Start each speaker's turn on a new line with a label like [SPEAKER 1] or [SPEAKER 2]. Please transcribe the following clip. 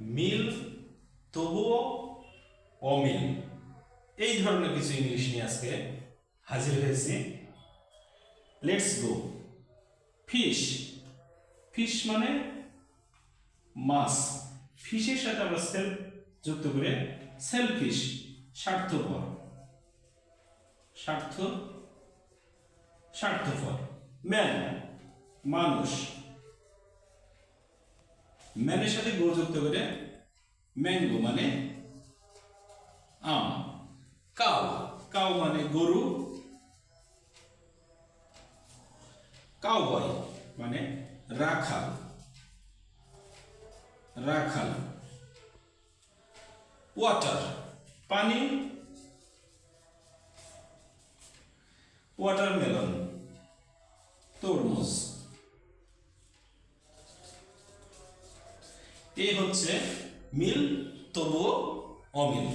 [SPEAKER 1] মিল, তবুও অমিল। এই ধরনের কিছু ইংলিশ নিয়ে আজকে হাজির হয়েছি। লেটস গো ফিশ ফিশ মানে মাছ। ফিশের সাথে আমরা সেল যুক্ত করে সেলফিশ স্বার্থপর। স্বার্থ, স্বার্থপর। ম্যান মানুষ। ম্যানের সাথে গো যুক্ত করে ম্যাঙ্গো মানে আম। কাউ। কাউ মানে গরু। কাউবয় মানে রাখাল। রাখাল। ওয়াটার। পানি। ওয়াটারমেলন। তরমুজ। এই হচ্ছে মিল তবুও অমিল।